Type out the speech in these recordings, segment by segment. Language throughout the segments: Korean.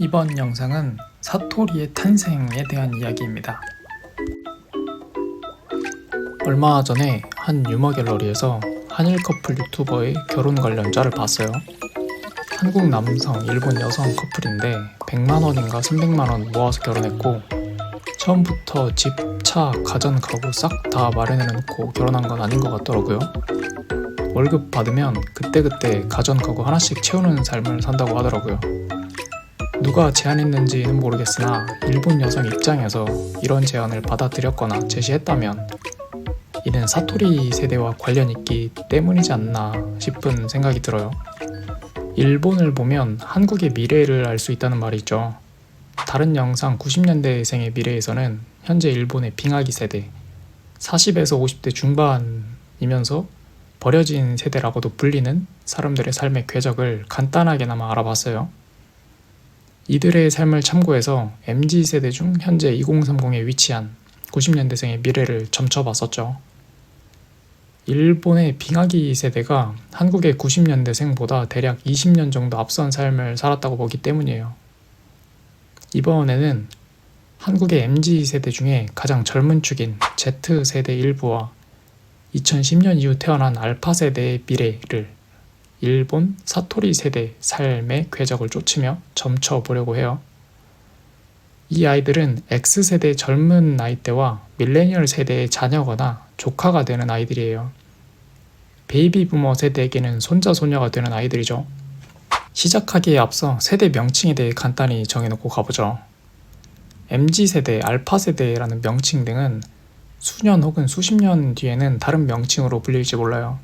이번 영상은 사토리의 탄생에 대한 이야기입니다. 얼마 전에 한 유머 갤러리에서 한일 커플 유튜버의 결혼 관련 짤을 봤어요. 한국 남성, 일본 여성 커플인데 100만 원인가 300만 원 모아서 결혼했고 처음부터 집, 차, 가전, 가구 싹 다 마련해 놓고 결혼한 건 아닌 것 같더라고요. 월급 받으면 그때그때 가전, 가구 하나씩 채우는 삶을 산다고 하더라고요. 누가 제안했는지는 모르겠으나 일본 여성 입장에서 이런 제안을 받아들였거나 제시했다면 이는 사토리 세대와 관련 있기 때문이지 않나 싶은 생각이 들어요. 일본을 보면 한국의 미래를 알 수 있다는 말이 있죠. 다른 영상 90년대생의 미래에서는 현재 일본의 빙하기 세대, 40에서 50대 중반이면서 버려진 세대라고도 불리는 사람들의 삶의 궤적을 간단하게나마 알아봤어요. 이들의 삶을 참고해서 MZ 세대 중 현재 2030에 위치한 90년대생의 미래를 점쳐봤었죠. 일본의 빙하기 세대가 한국의 90년대생보다 대략 20년 정도 앞선 삶을 살았다고 보기 때문이에요. 이번에는 한국의 MZ 세대 중에 가장 젊은 축인 Z 세대 일부와 2010년 이후 태어난 알파 세대의 미래를 일본 사토리 세대 삶의 궤적을 쫓으며 점쳐보려고 해요. 이 아이들은 X세대 젊은 나이대와 밀레니얼 세대의 자녀거나 조카가 되는 아이들이에요. 베이비 부머 세대에게는 손자 손녀가 되는 아이들이죠. 시작하기에 앞서 세대 명칭에 대해 간단히 정해놓고 가보죠. MZ 세대, 알파 세대라는 명칭 등은 수년 혹은 수십 년 뒤에는 다른 명칭으로 불릴지 몰라요.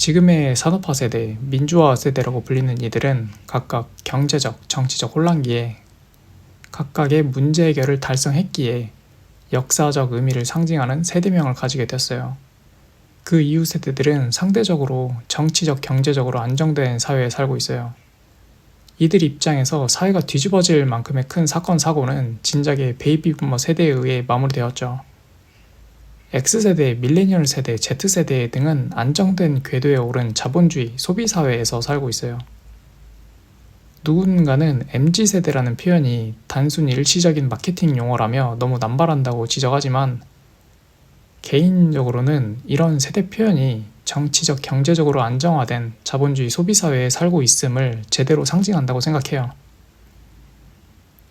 지금의 산업화 세대, 민주화 세대라고 불리는 이들은 각각 경제적, 정치적 혼란기에 각각의 문제 해결을 달성했기에 역사적 의미를 상징하는 세대명을 가지게 됐어요. 그 이후 세대들은 상대적으로 정치적, 경제적으로 안정된 사회에 살고 있어요. 이들 입장에서 사회가 뒤집어질 만큼의 큰 사건, 사고는 진작에 베이비 부머 세대에 의해 마무리되었죠. X세대, 밀레니얼 세대, Z세대 등은 안정된 궤도에 오른 자본주의 소비 사회에서 살고 있어요. 누군가는 MZ세대라는 표현이 단순히 일시적인 마케팅 용어라며 너무 남발한다고 지적하지만 개인적으로는 이런 세대 표현이 정치적 경제적으로 안정화된 자본주의 소비 사회에 살고 있음을 제대로 상징한다고 생각해요.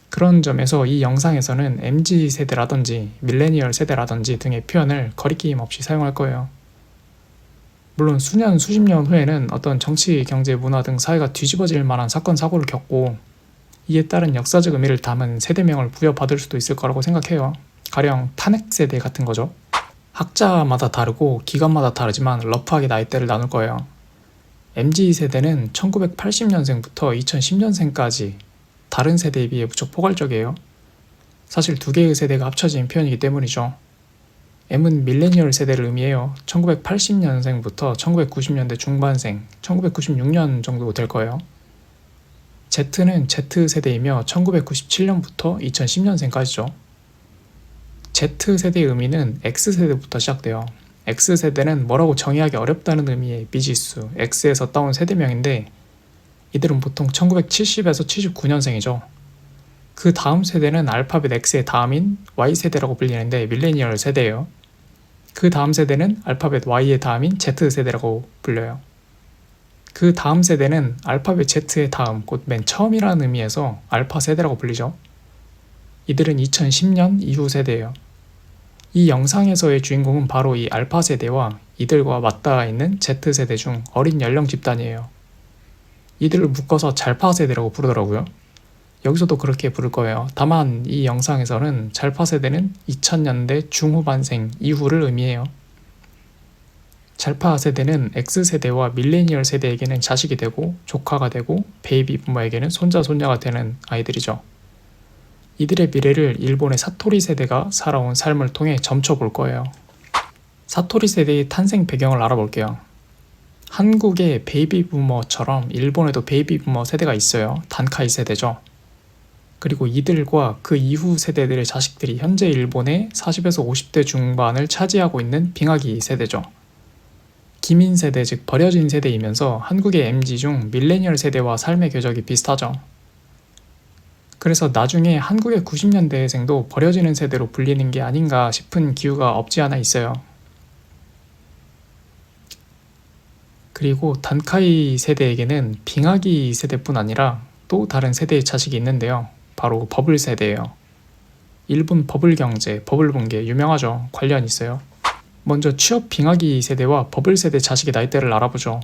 그런 점에서 이 영상에서는 MZ 세대라든지 밀레니얼 세대라든지 등의 표현을 거리낌 없이 사용할 거예요. 물론 수년, 수십 년 후에는 어떤 정치, 경제, 문화 등 사회가 뒤집어질 만한 사건, 사고를 겪고 이에 따른 역사적 의미를 담은 세대명을 부여받을 수도 있을 거라고 생각해요. 가령 탄핵 세대 같은 거죠. 학자마다 다르고 기관마다 다르지만 러프하게 나이대를 나눌 거예요. MZ 세대는 1980년생부터 2010년생까지 다른 세대에 비해 무척 포괄적이에요. 사실 두 개의 세대가 합쳐진 표현이기 때문이죠. M은 밀레니얼 세대를 의미해요. 1980년생부터 1990년대 중반생, 1996년 정도 될 거예요. Z는 Z세대이며 1997년부터 2010년생까지죠. Z세대의 의미는 X세대부터 시작돼요. X세대는 뭐라고 정의하기 어렵다는 의미의 미지수, X에서 따온 세대명인데 이들은 보통 1970에서 79년생이죠. 그 다음 세대는 알파벳 X의 다음인 Y세대라고 불리는데 밀레니얼 세대예요. 그 다음 세대는 알파벳 Y의 다음인 Z세대라고 불려요. 그 다음 세대는 알파벳 Z의 다음, 곧 맨 처음이라는 의미에서 알파 세대라고 불리죠. 이들은 2010년 이후 세대예요. 이 영상에서의 주인공은 바로 이 알파 세대와 이들과 맞닿아 있는 Z세대 중 어린 연령 집단이에요. 이들을 묶어서 잘파 세대라고 부르더라고요. 여기서도 그렇게 부를 거예요. 다만 이 영상에서는 잘파 세대는 2000년대 중후반생 이후를 의미해요. 잘파 세대는 X세대와 밀레니얼 세대에게는 자식이 되고 조카가 되고 베이비 부모에게는 손자 손녀가 되는 아이들이죠. 이들의 미래를 일본의 사토리 세대가 살아온 삶을 통해 점쳐볼 거예요. 사토리 세대의 탄생 배경을 알아볼게요. 한국의 베이비 부머처럼 일본에도 베이비 부머 세대가 있어요. 단카이 세대죠. 그리고 이들과 그 이후 세대들의 자식들이 현재 일본의 40에서 50대 중반을 차지하고 있는 빙하기 세대죠. 기민 세대 즉 버려진 세대이면서 한국의 MZ 중 밀레니얼 세대와 삶의 궤적이 비슷하죠. 그래서 나중에 한국의 90년대생도 버려지는 세대로 불리는 게 아닌가 싶은 기우가 없지 않아 있어요. 그리고 단카이 세대에게는 빙하기 세대뿐 아니라 또 다른 세대의 자식이 있는데요. 바로 버블 세대예요. 일본 버블 경제, 버블 붕괴 유명하죠. 관련 있어요. 먼저 취업 빙하기 세대와 버블 세대 자식의 나이대를 알아보죠.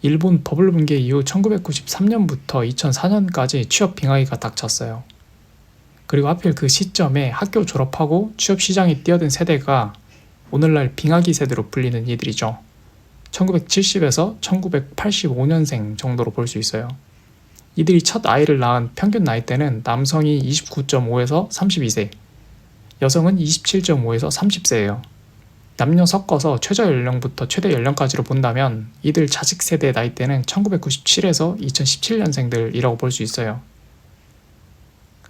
일본 버블 붕괴 이후 1993년부터 2004년까지 취업 빙하기가 닥쳤어요. 그리고 하필 그 시점에 학교 졸업하고 취업 시장에 뛰어든 세대가 오늘날 빙하기 세대로 불리는 이들이죠. 1970에서 1985년생 정도로 볼 수 있어요. 이들이 첫 아이를 낳은 평균 나이대는 남성이 29.5에서 32세, 여성은 27.5에서 30세예요. 남녀 섞어서 최저 연령부터 최대 연령까지로 본다면 이들 자식 세대 나이대는 1997에서 2017년생들이라고 볼 수 있어요.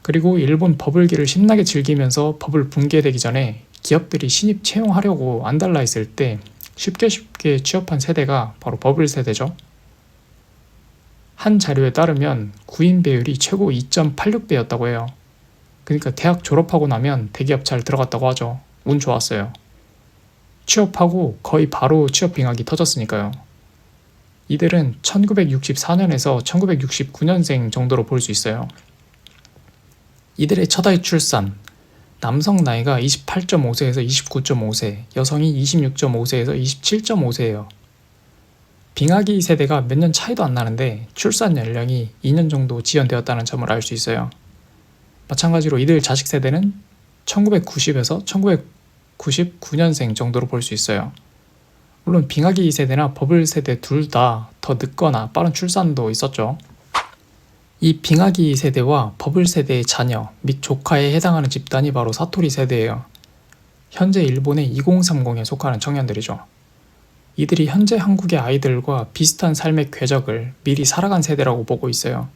그리고 일본 버블기를 신나게 즐기면서 버블 붕괴되기 전에 기업들이 신입 채용하려고 안달나 있을 때 쉽게 쉽게 취업한 세대가 바로 버블 세대죠. 한 자료에 따르면 구인 배율이 최고 2.86배였다고 해요. 그러니까 대학 졸업하고 나면 대기업 잘 들어갔다고 하죠. 운 좋았어요. 취업하고 거의 바로 취업 빙하기 터졌으니까요. 이들은 1964년에서 1969년생 정도로 볼 수 있어요. 이들의 첫 아이 출산, 남성 나이가 28.5세에서 29.5세, 여성이 26.5세에서 27.5세예요. 빙하기 세대가 몇 년 차이도 안 나는데 출산 연령이 2년 정도 지연되었다는 점을 알 수 있어요. 마찬가지로 이들 자식 세대는 1990에서 1999년생 정도로 볼 수 있어요. 물론 빙하기 세대나 버블 세대 둘 다 더 늦거나 빠른 출산도 있었죠. 이 빙하기 세대와 버블 세대의 자녀 및 조카에 해당하는 집단이 바로 사토리 세대예요. 현재 일본의 2030에 속하는 청년들이죠. 이들이 현재 한국의 아이들과 비슷한 삶의 궤적을 미리 살아간 세대라고 보고 있어요.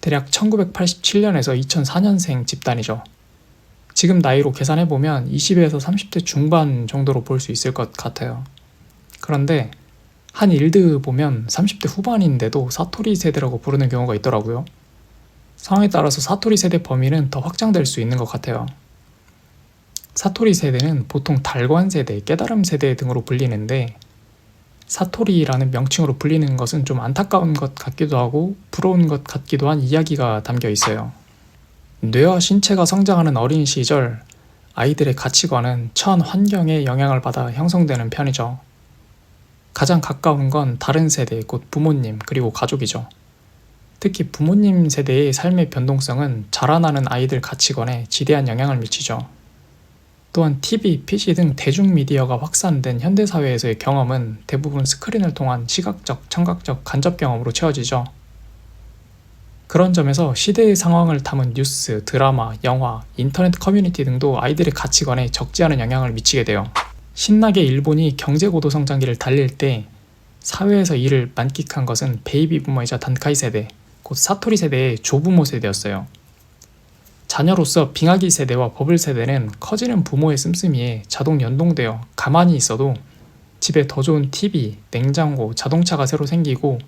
대략 1987년에서 2004년생 집단이죠. 지금 나이로 계산해보면 20에서 30대 중반 정도로 볼 수 있을 것 같아요. 그런데 한 일드 보면 30대 후반인데도 사토리 세대라고 부르는 경우가 있더라고요. 상황에 따라서 사토리 세대 범위는 더 확장될 수 있는 것 같아요. 사토리 세대는 보통 달관 세대, 깨달음 세대 등으로 불리는데 사토리라는 명칭으로 불리는 것은 좀 안타까운 것 같기도 하고 부러운 것 같기도 한 이야기가 담겨 있어요. 뇌와 신체가 성장하는 어린 시절 아이들의 가치관은 처한 환경에 영향을 받아 형성되는 편이죠. 가장 가까운 건 다른 세대, 곧 부모님, 그리고 가족이죠. 특히 부모님 세대의 삶의 변동성은 자라나는 아이들 가치관에 지대한 영향을 미치죠. 또한 TV, PC 등 대중미디어가 확산된 현대사회에서의 경험은 대부분 스크린을 통한 시각적, 청각적, 간접 경험으로 채워지죠. 그런 점에서 시대의 상황을 담은 뉴스, 드라마, 영화, 인터넷 커뮤니티 등도 아이들의 가치관에 적지 않은 영향을 미치게 돼요. 신나게 일본이 경제 고도 성장기를 달릴 때 사회에서 이를 만끽한 것은 베이비 부머이자 단카이 세대, 곧 사토리 세대의 조부모 세대였어요. 자녀로서 빙하기 세대와 버블 세대는 커지는 부모의 씀씀이에 자동 연동되어 가만히 있어도 집에 더 좋은 TV, 냉장고, 자동차가 새로 생기고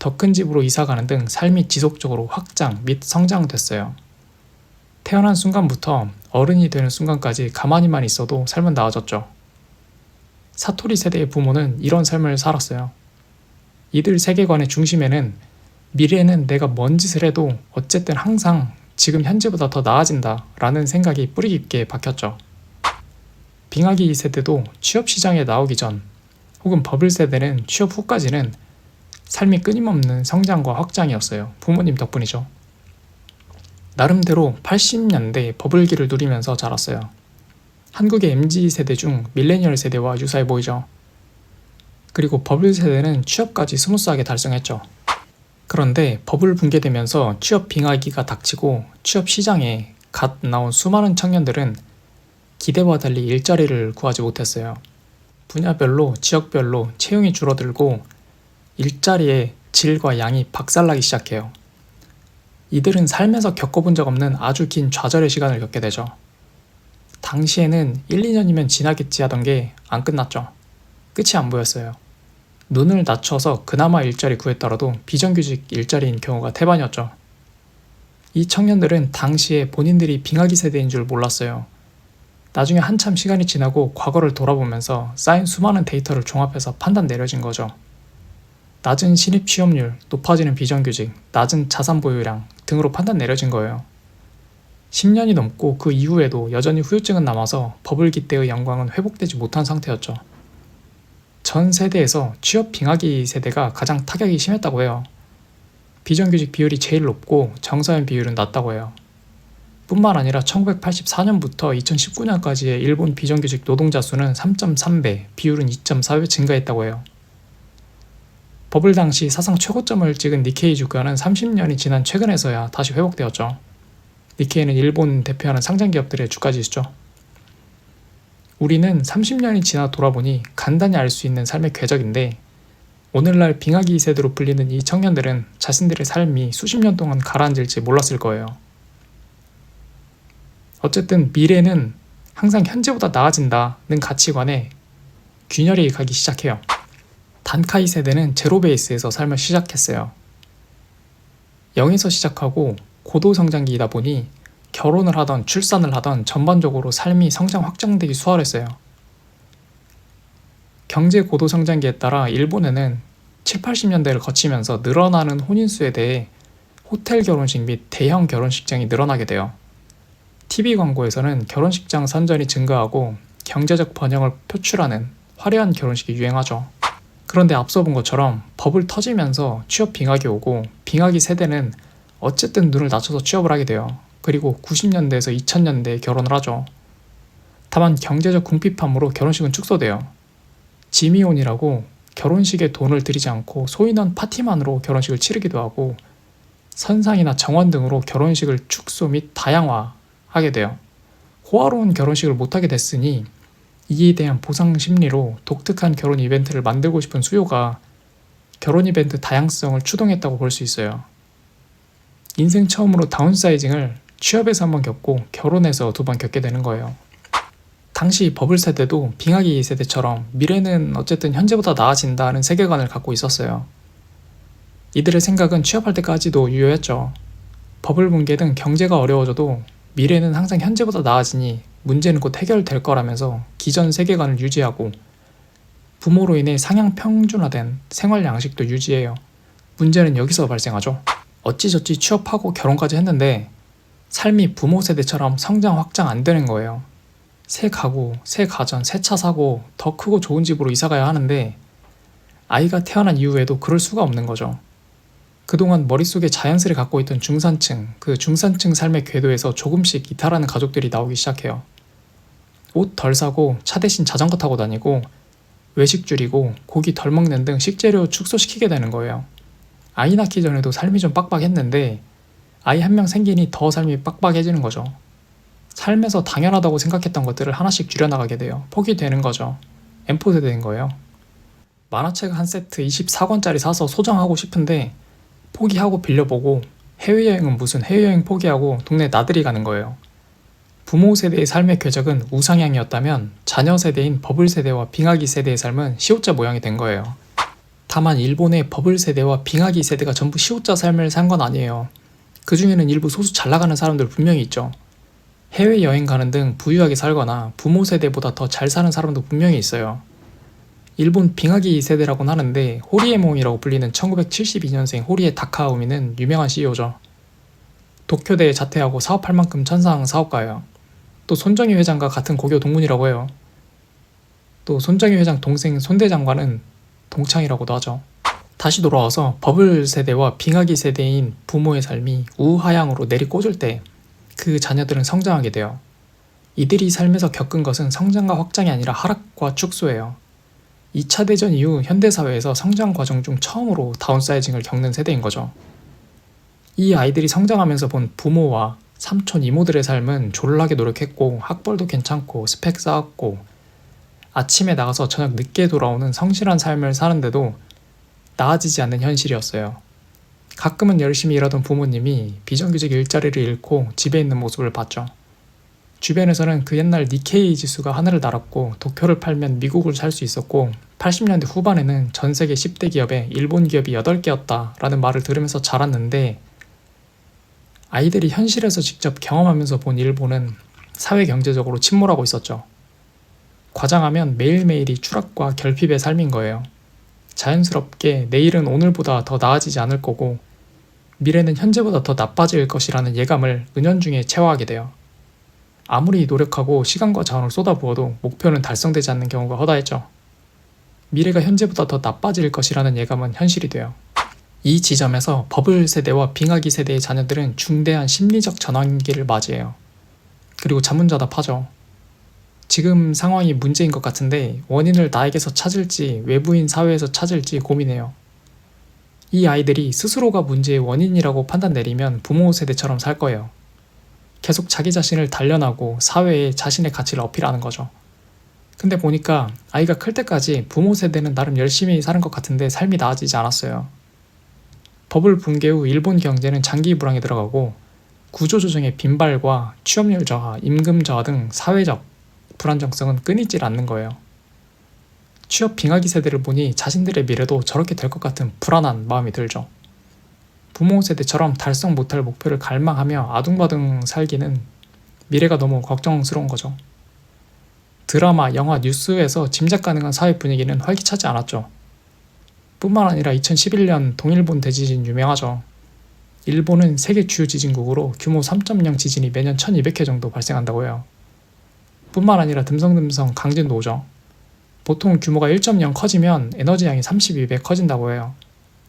더 큰 집으로 이사 가는 등 삶이 지속적으로 확장 및 성장됐어요. 태어난 순간부터 어른이 되는 순간까지 가만히만 있어도 삶은 나아졌죠. 사토리 세대의 부모는 이런 삶을 살았어요. 이들 세계관의 중심에는 미래에는 내가 뭔 짓을 해도 어쨌든 항상 지금 현재보다 더 나아진다 라는 생각이 뿌리 깊게 박혔죠. 빙하기 세대도 취업 시장에 나오기 전 혹은 버블 세대는 취업 후까지는 삶이 끊임없는 성장과 확장이었어요. 부모님 덕분이죠. 나름대로 80년대 버블기를 누리면서 자랐어요. 한국의 MZ 세대 중 밀레니얼 세대와 유사해 보이죠. 그리고 버블 세대는 취업까지 스무스하게 달성했죠. 그런데 버블 붕괴되면서 취업 빙하기가 닥치고 취업 시장에 갓 나온 수많은 청년들은 기대와 달리 일자리를 구하지 못했어요. 분야별로 지역별로 채용이 줄어들고 일자리의 질과 양이 박살나기 시작해요. 이들은 삶에서 겪어본 적 없는 아주 긴 좌절의 시간을 겪게 되죠. 당시에는 1, 2년이면 지나겠지 하던 게 안 끝났죠. 끝이 안 보였어요. 눈을 낮춰서 그나마 일자리 구했더라도 비정규직 일자리인 경우가 태반이었죠. 이 청년들은 당시에 본인들이 빙하기 세대인 줄 몰랐어요. 나중에 한참 시간이 지나고 과거를 돌아보면서 쌓인 수많은 데이터를 종합해서 판단 내려진 거죠. 낮은 신입 취업률, 높아지는 비정규직, 낮은 자산 보유량 등으로 판단 내려진 거예요. 10년이 넘고 그 이후에도 여전히 후유증은 남아서 버블기 때의 영광은 회복되지 못한 상태였죠. 전 세대에서 취업 빙하기 세대가 가장 타격이 심했다고 해요. 비정규직 비율이 제일 높고 정사연 비율은 낮다고 해요. 뿐만 아니라 1984년부터 2019년까지의 일본 비정규직 노동자 수는 3.3배, 비율은 2.4배 증가했다고 해요. 버블 당시 사상 최고점을 찍은 니케이 주가는 30년이 지난 최근에서야 다시 회복되었죠. 니케이는 일본 대표하는 상장 기업들의 주가 지수죠. 우리는 30년이 지나 돌아보니 간단히 알 수 있는 삶의 궤적인데 오늘날 빙하기 세대로 불리는 이 청년들은 자신들의 삶이 수십 년 동안 가라앉을지 몰랐을 거예요. 어쨌든 미래는 항상 현재보다 나아진다는 가치관에 균열이 가기 시작해요. 단카이 세대는 제로 베이스에서 삶을 시작했어요. 0에서 시작하고 고도 성장기이다 보니 결혼을 하던 출산을 하던 전반적으로 삶이 성장 확장되기 수월했어요. 경제 고도 성장기에 따라 일본에는 7, 80년대를 거치면서 늘어나는 혼인 수에 대해 호텔 결혼식 및 대형 결혼식장이 늘어나게 돼요. TV 광고에서는 결혼식장 선전이 증가하고 경제적 번영을 표출하는 화려한 결혼식이 유행하죠. 그런데 앞서 본 것처럼 버블 터지면서 취업 빙하기 오고 빙하기 세대는 어쨌든 눈을 낮춰서 취업을 하게 돼요. 그리고 90년대에서 2000년대에 결혼을 하죠. 다만 경제적 궁핍함으로 결혼식은 축소돼요. 지미온이라고 결혼식에 돈을 들이지 않고 소인원 파티만으로 결혼식을 치르기도 하고 선상이나 정원 등으로 결혼식을 축소 및 다양화하게 돼요. 호화로운 결혼식을 못하게 됐으니 이에 대한 보상 심리로 독특한 결혼 이벤트를 만들고 싶은 수요가 결혼 이벤트 다양성을 추동했다고 볼 수 있어요. 인생 처음으로 다운사이징을 취업에서 한 번 겪고 결혼해서 두 번 겪게 되는 거예요. 당시 버블 세대도 빙하기 세대처럼 미래는 어쨌든 현재보다 나아진다는 세계관을 갖고 있었어요. 이들의 생각은 취업할 때까지도 유효했죠. 버블 붕괴 등 경제가 어려워져도 미래는 항상 현재보다 나아지니 문제는 곧 해결될 거라면서 기존 세계관을 유지하고 부모로 인해 상향 평준화된 생활 양식도 유지해요. 문제는 여기서 발생하죠. 어찌저찌 취업하고 결혼까지 했는데 삶이 부모 세대처럼 성장 확장 안 되는 거예요. 새 가구, 새 가전, 새 차 사고 더 크고 좋은 집으로 이사 가야 하는데 아이가 태어난 이후에도 그럴 수가 없는 거죠. 그동안 머릿속에 자연스레 갖고 있던 중산층, 그 중산층 삶의 궤도에서 조금씩 이탈하는 가족들이 나오기 시작해요. 옷 덜 사고 차 대신 자전거 타고 다니고 외식 줄이고 고기 덜 먹는 등 식재료 축소시키게 되는 거예요. 아이 낳기 전에도 삶이 좀 빡빡했는데 아이 한 명 생기니 더 삶이 빡빡해지는 거죠. 삶에서 당연하다고 생각했던 것들을 하나씩 줄여나가게 돼요. 포기되는 거죠. M4 세대인 거예요. 만화책 한 세트 24권짜리 사서 소장하고 싶은데 포기하고 빌려보고 해외여행은 무슨 해외여행 포기하고 동네 나들이 가는 거예요. 부모 세대의 삶의 궤적은 우상향이었다면 자녀 세대인 버블 세대와 빙하기 세대의 삶은 시옷자 모양이 된 거예요. 다만 일본의 버블 세대와 빙하기 세대가 전부 시옷자 삶을 산 건 아니에요. 그 중에는 일부 소수 잘 나가는 사람들 분명히 있죠. 해외 여행 가는 등 부유하게 살거나 부모 세대보다 더 잘 사는 사람도 분명히 있어요. 일본 빙하기 세대라고는 하는데 호리에몽이라고 불리는 1972년생 호리에 다카우미는 유명한 CEO죠. 도쿄대에 자퇴하고 사업할 만큼 천상 사업가예요. 또 손정희 회장과 같은 고교 동문이라고 해요. 또 손정희 회장 동생 손대 장관은 동창이라고도 하죠. 다시 돌아와서 버블 세대와 빙하기 세대인 부모의 삶이 우하향으로 내리꽂을 때 그 자녀들은 성장하게 돼요. 이들이 삶에서 겪은 것은 성장과 확장이 아니라 하락과 축소예요. 2차 대전 이후 현대사회에서 성장 과정 중 처음으로 다운사이징을 겪는 세대인 거죠. 이 아이들이 성장하면서 본 부모와 삼촌 이모들의 삶은 졸라게 노력했고 학벌도 괜찮고 스펙 쌓았고 아침에 나가서 저녁 늦게 돌아오는 성실한 삶을 사는데도 나아지지 않는 현실이었어요. 가끔은 열심히 일하던 부모님이 비정규직 일자리를 잃고 집에 있는 모습을 봤죠. 주변에서는 그 옛날 니케이 지수가 하늘을 날았고 도쿄를 팔면 미국을 살 수 있었고 80년대 후반에는 전 세계 10대 기업에 일본 기업이 8개였다 라는 말을 들으면서 자랐는데 아이들이 현실에서 직접 경험하면서 본 일본은 사회 경제적으로 침몰하고 있었죠. 과장하면 매일매일이 추락과 결핍의 삶인 거예요. 자연스럽게 내일은 오늘보다 더 나아지지 않을 거고 미래는 현재보다 더 나빠질 것이라는 예감을 은연중에 체화하게 돼요. 아무리 노력하고 시간과 자원을 쏟아부어도 목표는 달성되지 않는 경우가 허다했죠. 미래가 현재보다 더 나빠질 것이라는 예감은 현실이 돼요. 이 지점에서 버블 세대와 빙하기 세대의 자녀들은 중대한 심리적 전환기를 맞이해요. 그리고 자문자답하죠. 지금 상황이 문제인 것 같은데 원인을 나에게서 찾을지 외부인 사회에서 찾을지 고민해요. 이 아이들이 스스로가 문제의 원인이라고 판단 내리면 부모 세대처럼 살 거예요. 계속 자기 자신을 단련하고 사회에 자신의 가치를 어필하는 거죠. 근데 보니까 아이가 클 때까지 부모 세대는 나름 열심히 사는 것 같은데 삶이 나아지지 않았어요. 버블 붕괴 후 일본 경제는 장기 불황에 들어가고 구조조정의 빈발과 취업률 저하, 임금 저하 등 사회적 불안정성은 끊이질 않는 거예요. 취업 빙하기 세대를 보니 자신들의 미래도 저렇게 될 것 같은 불안한 마음이 들죠. 부모 세대처럼 달성 못할 목표를 갈망하며 아둥바둥 살기는 미래가 너무 걱정스러운 거죠. 드라마, 영화, 뉴스에서 짐작 가능한 사회 분위기는 활기차지 않았죠. 뿐만 아니라 2011년 동일본 대지진 유명하죠. 일본은 세계 주요 지진국으로 규모 3.0 지진이 매년 1200회 정도 발생한다고 해요. 뿐만 아니라 듬성듬성 강진도 오죠. 보통 규모가 1.0 커지면 에너지량이 32배 커진다고 해요.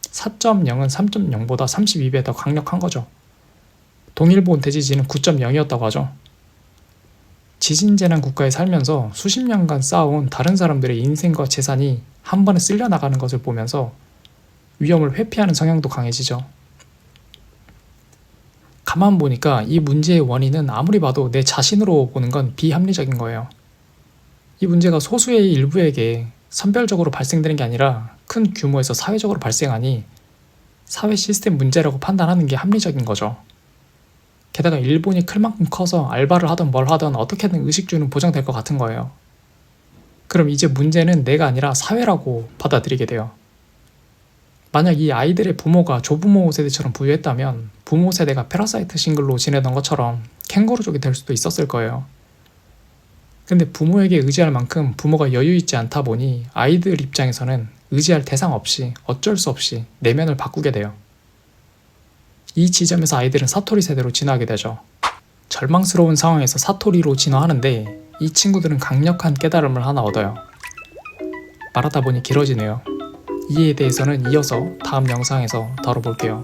4.0은 3.0보다 32배 더 강력한 거죠. 동일본 대지진은 9.0이었다고 하죠. 지진 재난 국가에 살면서 수십 년간 쌓아온 다른 사람들의 인생과 재산이 한 번에 쓸려 나가는 것을 보면서 위험을 회피하는 성향도 강해지죠. 가만 보니까 이 문제의 원인은 아무리 봐도 내 자신으로 보는 건 비합리적인 거예요. 이 문제가 소수의 일부에게 선별적으로 발생되는 게 아니라 큰 규모에서 사회적으로 발생하니 사회 시스템 문제라고 판단하는 게 합리적인 거죠. 게다가 일본이 클 만큼 커서 알바를 하던 뭘 하던 어떻게든 의식주는 보장될 것 같은 거예요. 그럼 이제 문제는 내가 아니라 사회라고 받아들이게 돼요. 만약 이 아이들의 부모가 조부모 세대처럼 부유했다면 부모 세대가 페라사이트 싱글로 지내던 것처럼 캥거루족이 될 수도 있었을 거예요. 근데 부모에게 의지할 만큼 부모가 여유 있지 않다 보니 아이들 입장에서는 의지할 대상 없이 어쩔 수 없이 내면을 바꾸게 돼요. 이 지점에서 아이들은 사토리 세대로 진화하게 되죠. 절망스러운 상황에서 사토리로 진화하는데 이 친구들은 강력한 깨달음을 하나 얻어요. 말하다 보니 길어지네요. 이에 대해서는 이어서 다음 영상에서 다뤄볼게요.